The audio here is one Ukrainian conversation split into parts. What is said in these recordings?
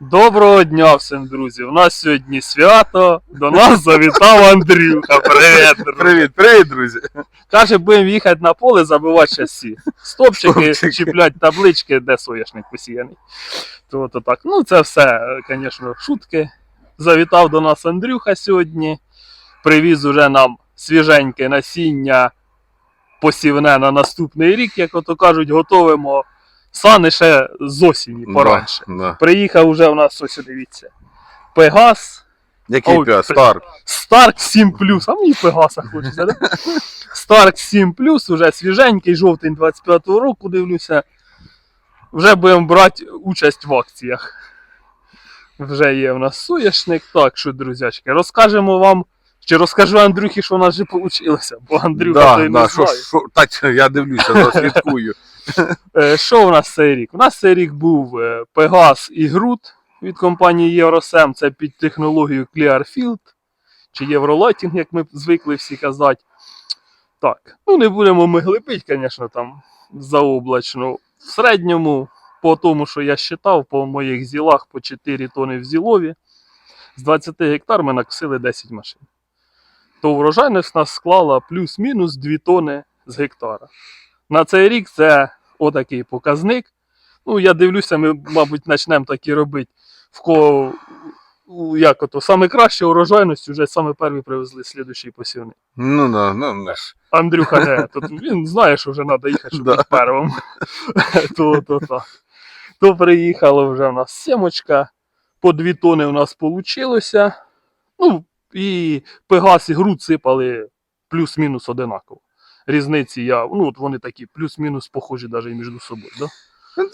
Доброго дня всім, друзі! У нас сьогодні свято. До нас завітав Андрюха. Привіт, друзі. Привіт, привіт, друзі. Каже, будемо їхати на поле, забивати часі. Стопчики, Стопчики. чіплять таблички, де соняшник посіяний. То, то так. Ну, це все, звісно, шутки. Завітав до нас Андрюха сьогодні. Привіз уже нам свіженьке насіння посівне на наступний рік, як ото кажуть, готовимо сани ще з осені поранше. Да, да. Приїхав уже у нас ось дивіться. Пегас. Який пес? при- Старк. Старк 7 А мені Пегаса хочеться, да? Старк 7 уже свіженький, жовтень 25-го року, дивлюся. Вже будемо брати участь в акціях. Вже є у нас соняшник. Так що, друзячки, розкажемо вам. Чи розкажу Андрюхі, що у нас вже вийшло, бо Андрюха Да, той да, не знає. що, так, я дивлюся, заслідкую. Е, Що у нас цей рік? У нас цей рік був е, Пегас і Грут від компанії Євросем. Це під технологію Clearfield чи Євролайтінг, як ми звикли всі казати. Так, ну не будемо ми глибить, звісно, там заоблачно. В середньому, по тому, що я считав, по моїх зілах по 4 тони в зілові. З 20 гектар ми накосили 10 машин. То врожайність нас склала плюс-мінус 2 тони з гектара. На цей рік це отакий показник. Ну, я дивлюся, ми, мабуть, почнемо так і робити. В кого як ото, саме краща урожайність вже саме перші привезли слідуючий посівний. Ну, да, ну, не ж. Андрюха не, тут він знає, що вже треба їхати, щоб Да. бути первим. то, то, то. то приїхала вже в нас сімочка. По дві тони у нас вийшло. Ну, і Пегас і груд сипали плюс-мінус одинаково. Різниці я, ну от вони такі плюс-мінус похожі навіть між собою. Да?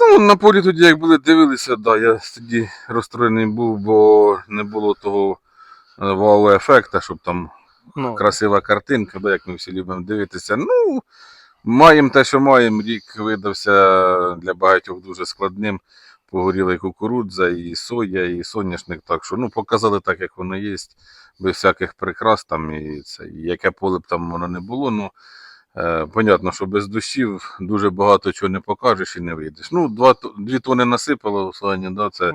Ну, на полі тоді, як були дивилися, да, я тоді розстроєний був, бо не було того е, вау-ефекта, щоб там Ну, красива картинка, да, як ми всі любимо дивитися. Ну, маємо те, що маємо. Рік видався для багатьох дуже складним. Погоріла і кукурудза, і соя, і соняшник. Так що ну, показали так, як воно є, без всяких прикрас там, і це, і яке поле б там воно не було. Ну, е, понятно, що без душів дуже багато чого не покажеш і не вийдеш. Ну, два, дві тони насипало в Сані, да, це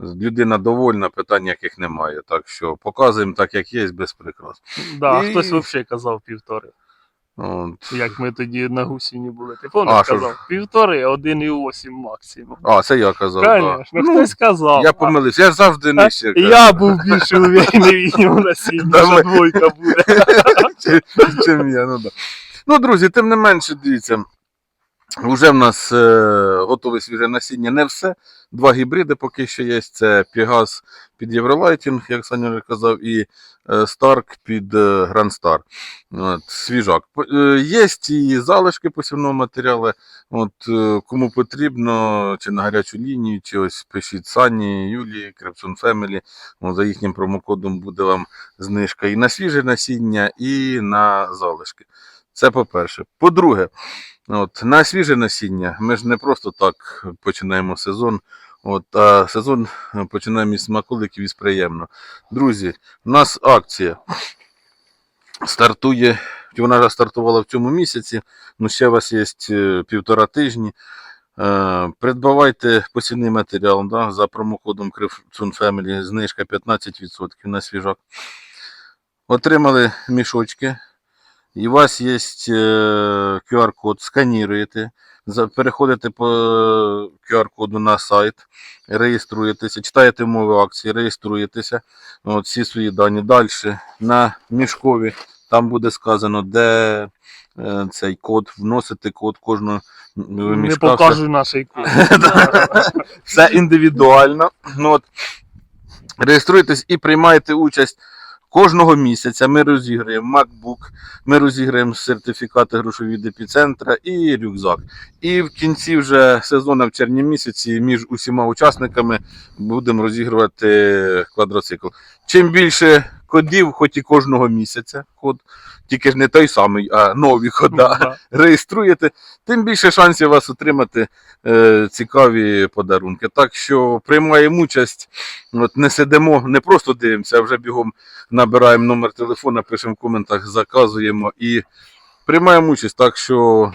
людина довольна, питань яких немає. Так що показуємо так, як є, без прикрас. да, і- хтось взагалі казав півтори. От. Як ми тоді на гусіні були. Ти А, що ж? казав? Півтори, один і осім максимум. А, це я казав. да. Звісно, хтось казав. Я помилився, я ж завжди не ще. я був більш уверений в ньому що двойка буде. Чим- чим я, ну, да. ну, друзі, тим не менше, дивіться. Вже в нас е, готове свіже насіння, не все. Два гібриди поки що є. Це Пігас під Євролайтінг, як Саня казав, і е, Старк під е, Гранд Стар. От, свіжак. Е, Є і залишки посівного матеріалу. От, е, кому потрібно, чи на гарячу лінію, чи ось пишіть Сані, Юлії, Крепсон Фемелі. За їхнім промокодом буде вам знижка і на свіже насіння, і на залишки. Це по-перше. По-друге, от, на свіже насіння ми ж не просто так починаємо сезон. От, а сезон починаємо із смаколиків із приємно. Друзі, у нас акція стартує, вона вже стартувала в цьому місяці, ну ще у вас є е, півтора тижні. Е, Придбавайте посівний матеріал да, за промокодом Крифцун Family, знижка 15% на свіжак. Отримали мішочки. І у вас є QR-код, сканіруєте, переходите по QR-коду на сайт, реєструєтеся, читаєте умови акції, реєструєтеся, от, всі свої дані. Далі на мішкові там буде сказано, де е, цей код, вносити код кожного Не мішка. все- покажу нашій код. все індивідуально. Ну, от, реєструєтесь і приймаєте участь. Кожного місяця ми розіграємо MacBook, ми розіграємо сертифікати грошові від епіцентра і рюкзак. І в кінці вже сезону в червні місяці між усіма учасниками будемо розігрувати квадроцикл. Чим більше кодів, хоч і кожного місяця, код, тільки ж не той самий, а нові кода Да. реєструєте, тим більше шансів вас отримати е, цікаві подарунки. Так що приймаємо участь, от не сидимо, не просто дивимося, а вже бігом набираємо номер телефона, пишемо в коментах, заказуємо і приймаємо участь. Так що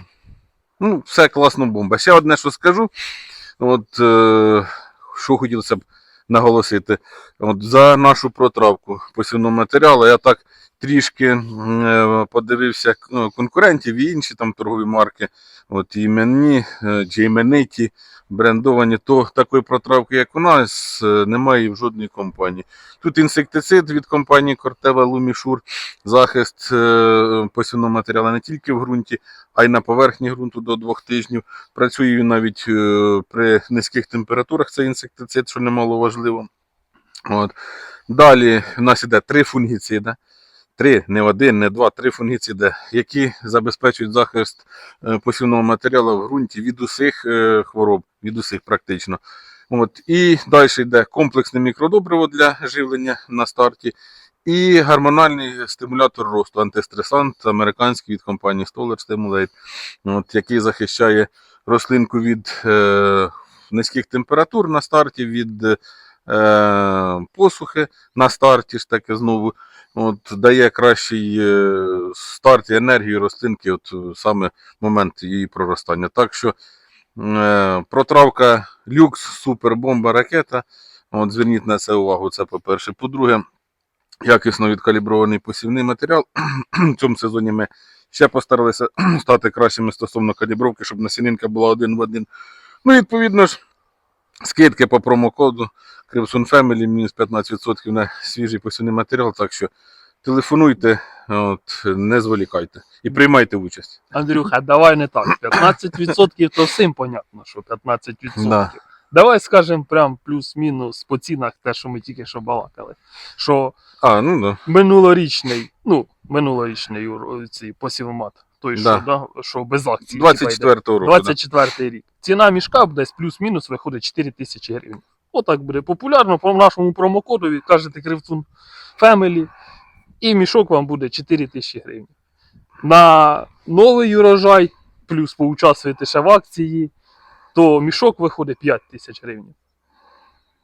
ну, все класно бомба. Ще одне, що скажу. От, е, що хотілося б наголосити. От, за нашу протравку посівного матеріалу я так трішки е, подивився ну, конкурентів і інші там торгові марки, от іменні е, чи імениті, брендовані, то такої протравки, як у нас, е, немає в жодній компанії. Тут інсектицид від компанії Кортева Лумішур, захист е, посівного матеріалу не тільки в ґрунті, а й на поверхні ґрунту до двох тижнів. Працює навіть е, при низьких температурах цей інсектицид, що немало важливо. От. Далі у нас іде три фунгіциди. Три, не один, не два, три фунгіциди, які забезпечують захист е, посівного матеріалу в ґрунті від усіх е, хвороб, від усіх практично. От. І далі йде комплексне мікродобриво для живлення на старті. І гормональний стимулятор росту, антистресант американський від компанії Stoller Stimulate, от, який захищає рослинку від е, низьких температур на старті, від е, посухи на старті ж таки знову. От, дає кращий е, старт і енергію рослинки, от е, саме момент її проростання. Так що е, протравка люкс, супербомба, ракета. От, зверніть на це увагу, це по-перше. По-друге, якісно відкалібрований посівний матеріал. В цьому сезоні ми ще постаралися стати кращими стосовно калібровки, щоб насінинка була один в один. Ну, відповідно ж, скидки по промокоду Crimson Family, мінус 15% на свіжий посівний матеріал. Так що телефонуйте, от, не зволікайте і приймайте участь. Андрюха, давай не так. 15% то всім понятно, що 15%. Да. Давай скажемо прям плюс-мінус по цінах те, що ми тільки що балакали. Що А, ну да. минулорічний, ну, минулорічний цей посівмат, той, Да. що, да, що без акції. типа, 24-го року. 24 рік. Ціна мішка десь плюс-мінус виходить 4 тисячі гривень. Отак буде популярно по нашому промокодові, кажете Кривцун Family, і мішок вам буде 4 тисячі гривень. На новий урожай, плюс поучаствуєте ще в акції, то мішок виходить 5 тисяч гривень.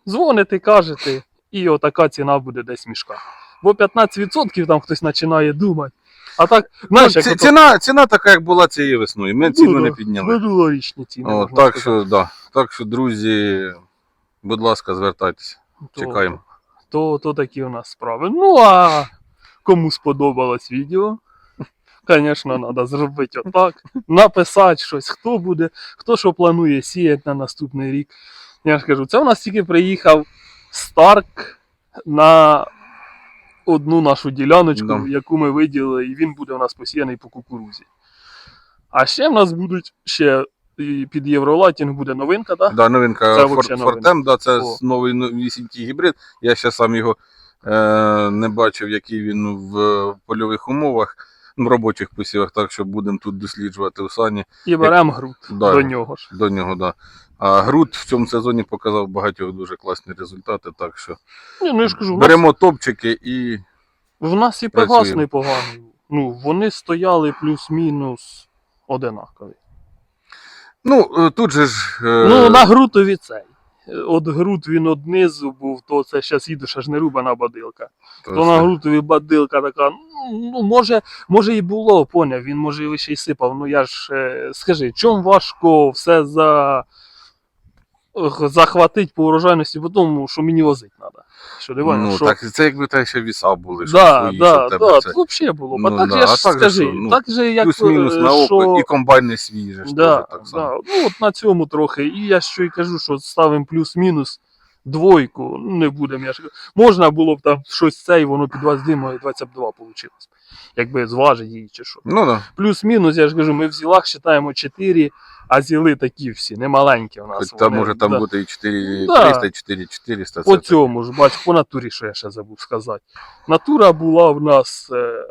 Дзвоните, кажете, і отака ціна буде десь мішка. Бо 15% там хтось починає думати. А так, Ну, знаєш, як ці- ото ціна, ціна така, як була цієї весною. Ми ціну Ну, не да, підняли. минулорічні ціни. О, можна так, сказати. що, да. так що, друзі, будь ласка, звертайтеся. То- Чекаємо. То, то такі у нас справи. Ну а кому сподобалось відео, звісно, треба зробити отак. Написати щось, хто буде, хто що планує сіяти на наступний рік. Я ж кажу, це у нас тільки приїхав Старк на одну нашу діляночку, Да. яку ми виділили, і він буде у нас посіяний по кукурузі. А ще в нас будуть ще під Євролатінг буде новинка, так? Да, новинка Це Фор-. Фортем, да, це О. новий новісінький гібрид. Я ще сам його е, не бачив, який він в польових умовах, ну, в робочих посівах, так що будемо тут досліджувати у сані І беремо груд Да. до нього ж. до нього. Да. А Груд в цьому сезоні показав багатьох дуже класні результати, так що Ні, ну я ж кажу, в нас, беремо топчики і в нас і працюємо. непоганий. Ну, вони стояли плюс-мінус одинакові. Ну е, тут же ж е, Ну, на грутові цей. От Грут він однизу був, то це зараз їду, ще ж не рубана бадилка. то То на грутові бадилка така, ну, може, може і було, поняв, він може і ще й сипав. Ну я ж е, скажи, чому важко все за захватить по урожайності, бо тому, що мені возить треба. Що дивай, ну, що... так, це якби те ще віса були, що Да, свої, да, тебе да, це. це взагалі було. Ну, а так да, я ж а так скажи, що, ну, так же як Плюс-мінус е, на око, що... і комбайн не свіже. Да, так само. да. Ну от на цьому трохи. І я що й кажу, що ставимо плюс-мінус двойку. Не. Я ж... кажу. Можна було б там щось це, і воно під 22 і 22 вийшло. Якби зважить її чи що. Ну да. Плюс-мінус, я ж кажу, ми в зілах вважаємо 4, а зіли такі всі, не маленькі у нас. Хоч там вони, може там да. бути і 4 Да. 300, і 4 400. По цьому ж, бач, по натурі, що я ще забув сказати. Натура була в нас е,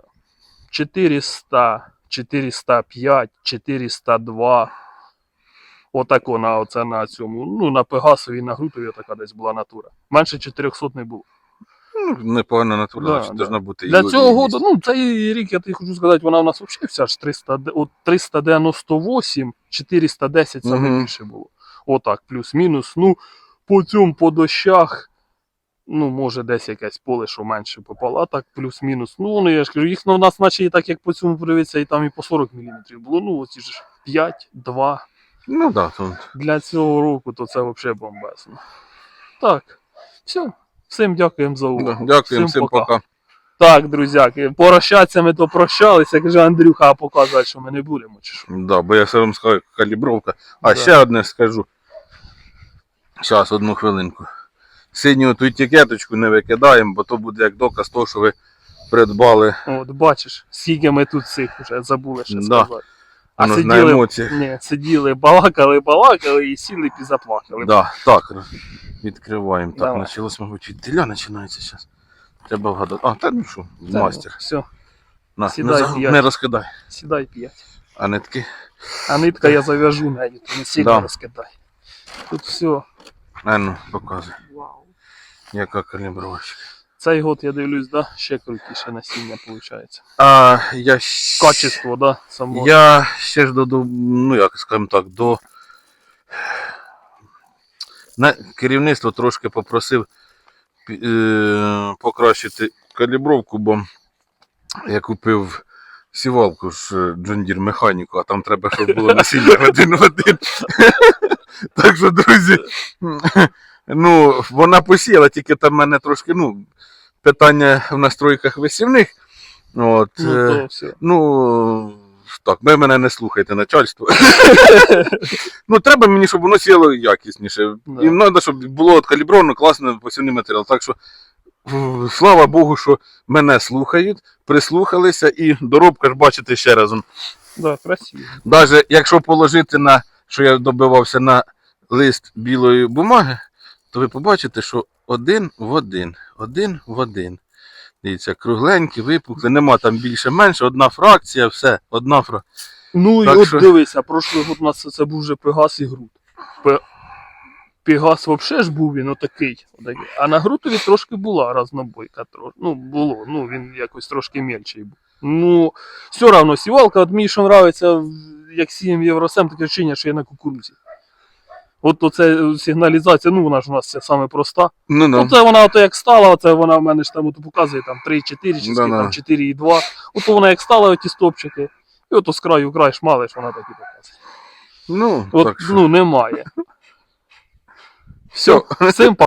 400, 405, 402. Отако на, оце на цьому. Ну, на Пегасові, на Грутові така десь була натура. Менше 400 не було. ну, непогана натура, Да, значить, да. должна бути. Для цього году, ну, цей рік, я тобі хочу сказати, вона в нас взагалі вся ж 300, от 398, 410 саме Мгм. більше було. Отак, плюс-мінус. Ну, по цьому, по дощах, ну, може, десь якесь поле, що менше попало, а так плюс-мінус. Ну, ну, я ж кажу, їх ну, у нас наче і так, як по цьому подивитися, і там і по 40 мм було. Ну, оці ж 5, 2. Ну так, да, то Для цього року то це взагалі бомбезно. Так. Все, всім дякуємо за Да, увагу. Дякуємо, всім пока. Так, друзяки, прощатися ми то прощалися, каже Андрюха, а показувати, що ми не будемо. Чи що? Да, бо я все вам скажу, калібровка. А Да. ще одне скажу. Зараз, одну хвилинку. Синю ту етикеточку не викидаємо, бо то буде як доказ того, що ви придбали От, бачиш, скільки ми тут цих вже забули ще Да. сказати. А воно на сиділи, емоціях. ні, сиділи, балакали, балакали і сіли і заплакали. Да, так, відкриваємо. Так, Давай. почалось, мабуть, від теля починається зараз. Треба вгадати. А, та ну що, Та, мастер. Все, На, сідай, не, за- п'ять. не розкидай. сідай п'ять. А нитки. А нитка я зав'яжу нею, то не сильно Да. розкидай. Тут все. А ну, показуй, Вау. яка калібровочка. Цей год, я дивлюсь, да, ще крутіше насіння виходить. А, я щ- Качество, да, само. Я ще ж до, до ну як скажімо так, до на керівництво трошки попросив пі- е, покращити калібровку, бо я купив сівалку ж е, John Deere механіку, а там треба, щоб було насіння один в один. Так що, друзі, ну, вона посіяла, тільки там мене трошки, ну, питання в настройках висівних. От, Ну, е, то все. Ну, так, ви мене не слухайте, начальство. ну, треба мені, щоб воно сіло якісніше. Да. І треба, щоб було от калібровано, класний посівний матеріал. Так що, слава Богу, що мене слухають, прислухалися, і доробка ж бачите ще разом. Да, красиво. Навіть якщо положити на, що я добивався на лист білої бумаги, то ви побачите, що один в один, один в один. Дивіться, кругленькі, випукли, нема там більше-менше, одна фракція, все, одна фракція. Ну і Так от що- дивися, прошлий год у нас це був вже Пегас і Грут. Пегас взагалі ж був він отакий, отакий. А на Грутові трошки була разнобойка. Ну, було, ну він якось трошки мельчий був. Ну, все одно сівалка, от мені що нравиться, як сієм Євросем, таке вчення, що я на кукурузі. От оце сигналізація, ну вона ж у нас це саме проста. Ну, ну. Оце вона ото як стала, оце вона в мене ж там ото показує там 3,4 чи Да-да. там 4,2. Ото вона як стала оті стопчики. І ото з краю край шмалиш, вона так і показує. ну, От, так що. ну, немає. Все. Всім